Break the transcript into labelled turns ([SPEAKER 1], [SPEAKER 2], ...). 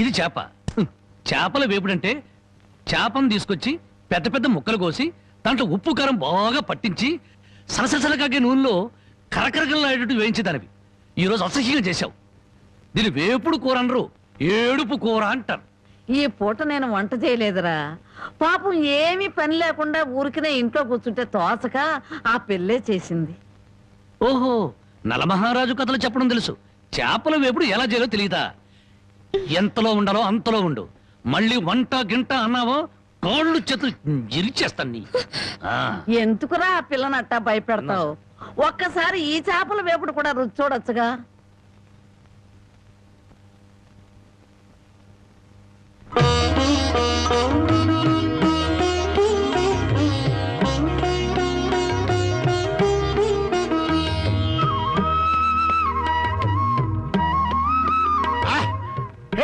[SPEAKER 1] ఇది చేప. చేపల వేపుడంటే చేపను తీసుకొచ్చి పెద్ద పెద్ద ముక్కలు కోసి దాంట్లో ఉప్పు కారం బాగా పట్టించి సలసలకాగే నూనెలో కరకరకలాడేటట్టు వేయించేదానివి ఈరోజు అసహ్యంగా చేశావు. దీని వేపుడు కూర అనరు ఏడుపు కూర అంటారు.
[SPEAKER 2] ఈ పూట నేను వంట చేయలేదురా. పాపం ఏమీ పని లేకుండా ఊరికినే ఇంట్లో కూర్చుంటే తోసక ఆ పెళ్ళే చేసింది.
[SPEAKER 1] ఓహో నలమహారాజు కథలు చెప్పడం తెలుసు. చేపల వేపుడు ఎలా చేయాలో తెలియదా? ఎంతలో ఉండాలో అంతలో ఉండు. మళ్ళీ వంట గింట అన్నావో కాళ్ళు చేతులు జిరిచేస్తాను నీ. ఆ,
[SPEAKER 2] ఎందుకురా ఆ పిల్లని అట్టా భయపెడతావు? ఒక్కసారి ఈ చేపల వేపుడు కూడా రుచి చూడొచ్చుగా?